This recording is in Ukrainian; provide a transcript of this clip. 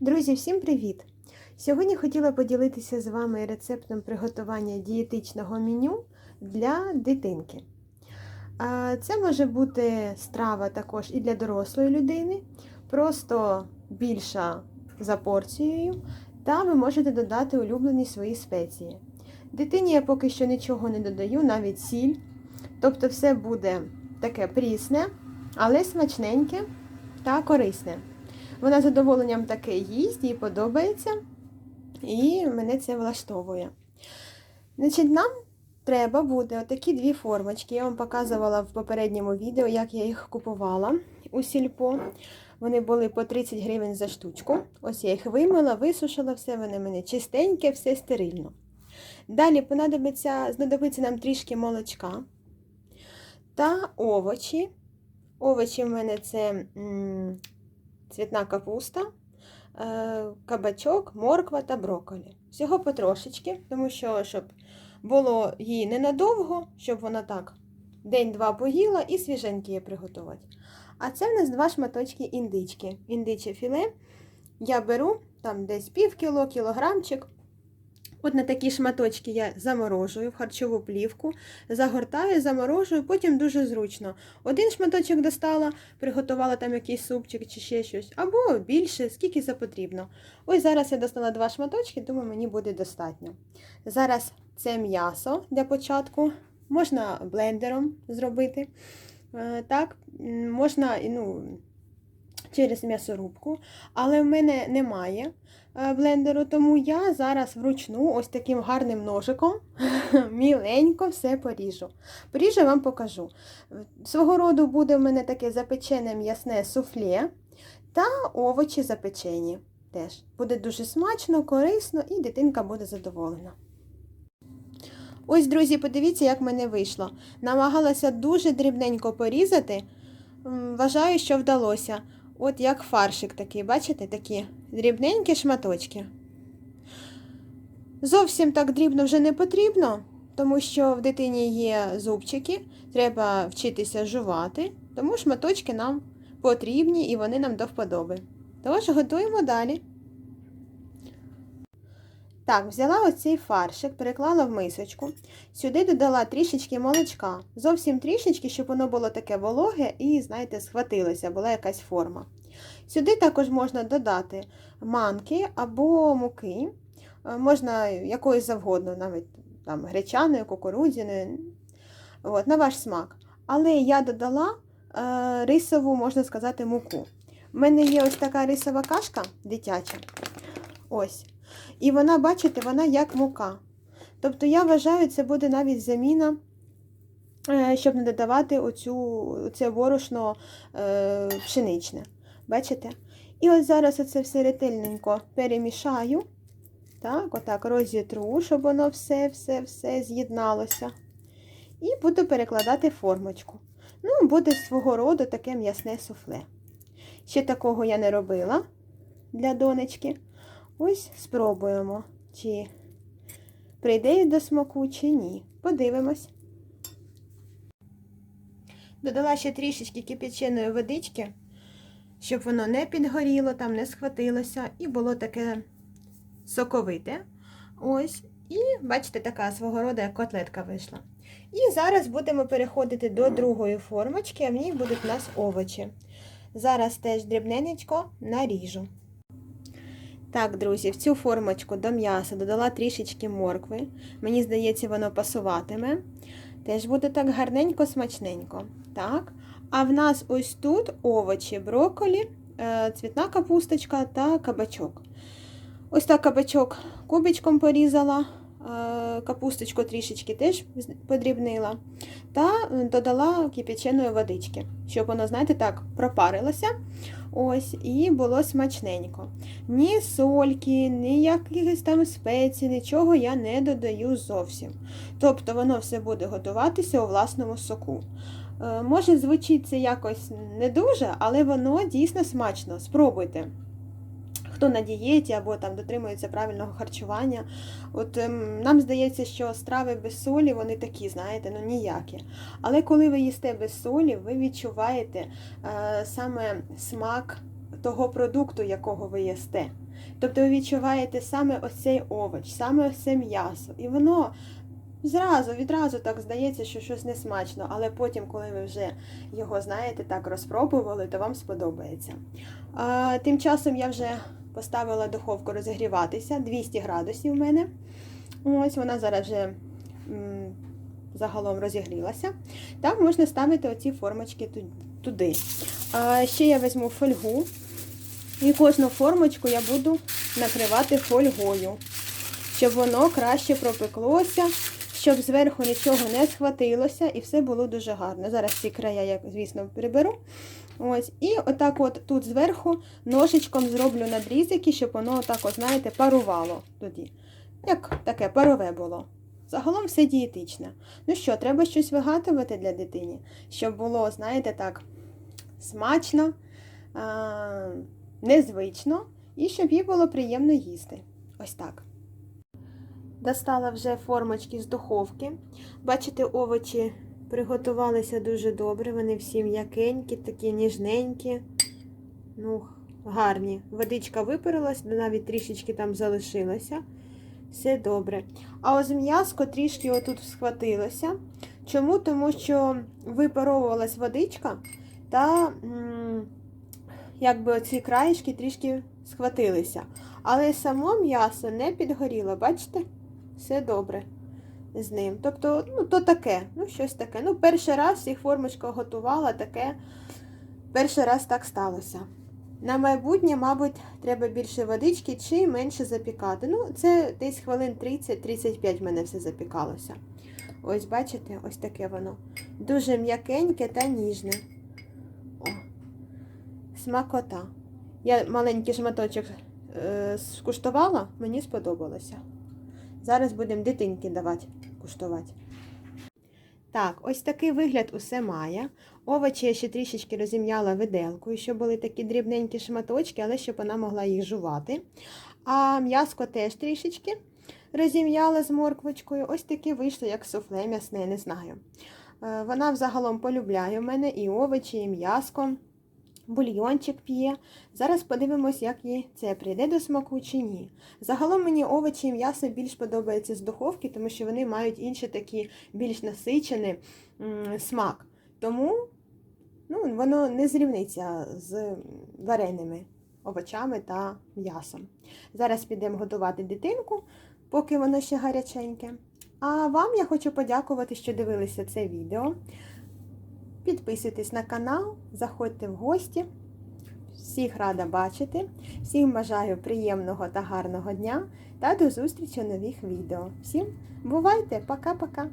Друзі, всім привіт! Сьогодні хотіла поділитися з вами рецептом приготування дієтичного меню для дитинки. Це може бути страва також і для дорослої людини, просто більша за порцією, та ви можете додати улюблені свої спеції. Дитині я поки що нічого не додаю, навіть сіль. Тобто все буде таке прісне, але смачненьке та корисне. Вона з задоволенням таке їсть, їй подобається, і мене це влаштовує. Значить, Нам треба буде отакі дві формочки. Я вам показувала в попередньому відео, як я їх купувала у сільпо. Вони були по 30 гривень за штучку. Ось я їх вимила, висушила, все вони мене чистеньке, все стерильно. Далі понадобиться, знадобиться нам трішки молочка та овочі. Овочі в мене це цвітна капуста, е, кабачок, морква та брокколі. Всього потрошечки, тому що щоб було їй ненадовго, щоб вона так день-два поїла і свіженькі її приготувати. А це в нас два шматочки індички. Індиче філе. Я беру там десь пів кіло, кілограмчик. От на такі шматочки я заморожую в харчову плівку, загортаю, заморожую, потім дуже зручно. Один шматочок достала, приготувала там якийсь супчик чи ще щось, або більше, скільки запотрібно. Ось зараз я достала два шматочки, думаю, мені буде достатньо. Зараз це м'ясо для початку, можна блендером зробити. Е, Так, можна ну, через м'ясорубку, але в мене немає блендеру, тому я зараз вручну ось таким гарним ножиком міленько все поріжу. Поріжу вам покажу. Свого роду буде в мене таке запечене м'ясне суфле та овочі запечені. Теж буде дуже смачно, корисно і дитинка буде задоволена. Ось, друзі, подивіться, як мене вийшло. Намагалася дуже дрібненько порізати. Вважаю, що вдалося. От як фаршик такий, бачите, такі дрібненькі шматочки. Зовсім так дрібно вже не потрібно, тому що в дитині є зубчики, треба вчитися жувати, тому шматочки нам потрібні і вони нам до вподоби. Тож готуємо далі. Так, взяла оцей фаршик, переклала в мисочку. Сюди додала трішечки молочка. Зовсім трішечки, щоб воно було таке вологе і, знаєте, схватилося, була якась форма. Сюди також можна додати манки або муки, можна якоїсь завгодно, навіть там гречаною, кукурудзяною, от, на ваш смак. Але я додала е, рисову, можна сказати, муку. У мене є ось така рисова кашка дитяча. Ось. І вона, бачите, вона як мука. Тобто, я вважаю, це буде навіть заміна, е, щоб не додавати оцю, це борошно е, пшеничне. Бачите? І ось зараз оце все ретельненько перемішаю. Так, отак розітру, щоб воно все-все-все з'єдналося. І буду перекладати формочку. Ну, буде свого роду таке м'ясне суфле. Ще такого я не робила для донечки. Ось спробуємо, чи прийде до смаку, чи ні. Подивимось. Додала ще трішечки кипяченої водички, щоб воно не підгоріло, там не схватилося, і було таке соковите. Ось. І, бачите, така свого роду як котлетка вийшла. І зараз будемо переходити до другої формочки, а в ній будуть у нас овочі. Зараз теж дрібненечко наріжу. Так, друзі, в цю формочку до м'яса додала трішечки моркви. Мені здається, воно пасуватиме. Теж буде так гарненько, смачненько. Так. А в нас ось тут овочі, брокколі, е, цвітна капусточка та кабачок. Ось так кабачок кубичком порізала, е, капусточку трішечки теж подрібнила. Та додала кипяченої водички, щоб воно, знаєте, так, пропарилося. Ось, і було смачненько. Ні сольки, ні якихось там спецій, нічого я не додаю зовсім. Тобто воно все буде готуватися у власному соку. Е, може, звучить це якось не дуже, але воно дійсно смачно. Спробуйте. Хто на дієті або там дотримується правильного харчування. От ем, Нам здається, що страви без солі, вони такі, знаєте, ну ніякі. Але коли ви їсте без солі, ви відчуваєте е, саме смак того продукту, якого ви їсте. Тобто ви відчуваєте саме ось цей овоч, саме ось це м'ясо. І воно зразу, відразу так здається, що щось несмачно, але потім, коли ви вже його, знаєте, так розпробували, то вам сподобається. А, тим часом я вже поставила духовку розігріватися, 200 градусів в мене. Ось вона зараз вже м, загалом розігрілася. Там можна ставити оці формочки туди. А ще я візьму фольгу. І кожну формочку я буду накривати фольгою, щоб воно краще пропеклося, щоб зверху нічого не схватилося і все було дуже гарно. Зараз ці края я, звісно, приберу. Ось. І отак от тут зверху ножичком зроблю надрізики, щоб воно отак, от, знаєте, парувало тоді. Як таке парове було. Загалом все дієтичне. Ну що, треба щось вигадувати для дитині, щоб було, знаєте, так, смачно, а, незвично і щоб їй було приємно їсти. Ось так. Достала вже формочки з духовки. Бачите, овочі приготувалися дуже добре. Вони всі м'якенькі, такі ніжненькі. Ну, гарні. Водичка випарилась, навіть трішечки там залишилося. Все добре. А ось м'яско трішки отут схватилося. Чому? Тому що випаровувалась водичка та м, якби оці краєшки трішки схватилися. Але само м'ясо не підгоріло, бачите? Все добре з ним. Тобто, ну, то таке, ну, щось таке. Ну, перший раз їх формочка готувала, таке. Перший раз так сталося. На майбутнє, мабуть, треба більше водички чи менше запікати. Ну, це десь хвилин 30-35 в мене все запікалося. Ось, бачите, ось таке воно. Дуже м'якеньке та ніжне. О, смакота. Я маленький шматочок е, скуштувала, мені сподобалося. Зараз будемо дитинки давати куштувати. Так, ось такий вигляд усе має. Овочі я ще трішечки розім'яла виделкою, щоб були такі дрібненькі шматочки, але щоб вона могла їх жувати. А м'яско теж трішечки розім'яла з морквочкою. Ось таке вийшло, як суфле м'ясне, не знаю. Е, Вона взагалом полюбляє в мене і овочі, і м'яско. Бульйончик п'є. Зараз подивимось, як їй це прийде до смаку чи ні. Загалом мені овочі і м'ясо більш подобається з духовки, тому що вони мають інший такий більш насичений смак. Тому ну, воно не зрівниться з вареними овочами та м'ясом. Зараз підемо готувати дитинку, поки воно ще гаряченьке. А вам я хочу подякувати, що дивилися це відео. Підписуйтесь на канал, заходьте в гості. Всіх рада бачити. Всім бажаю приємного та гарного дня та до зустрічі у нових відео. Всім бувайте! Пока-пока!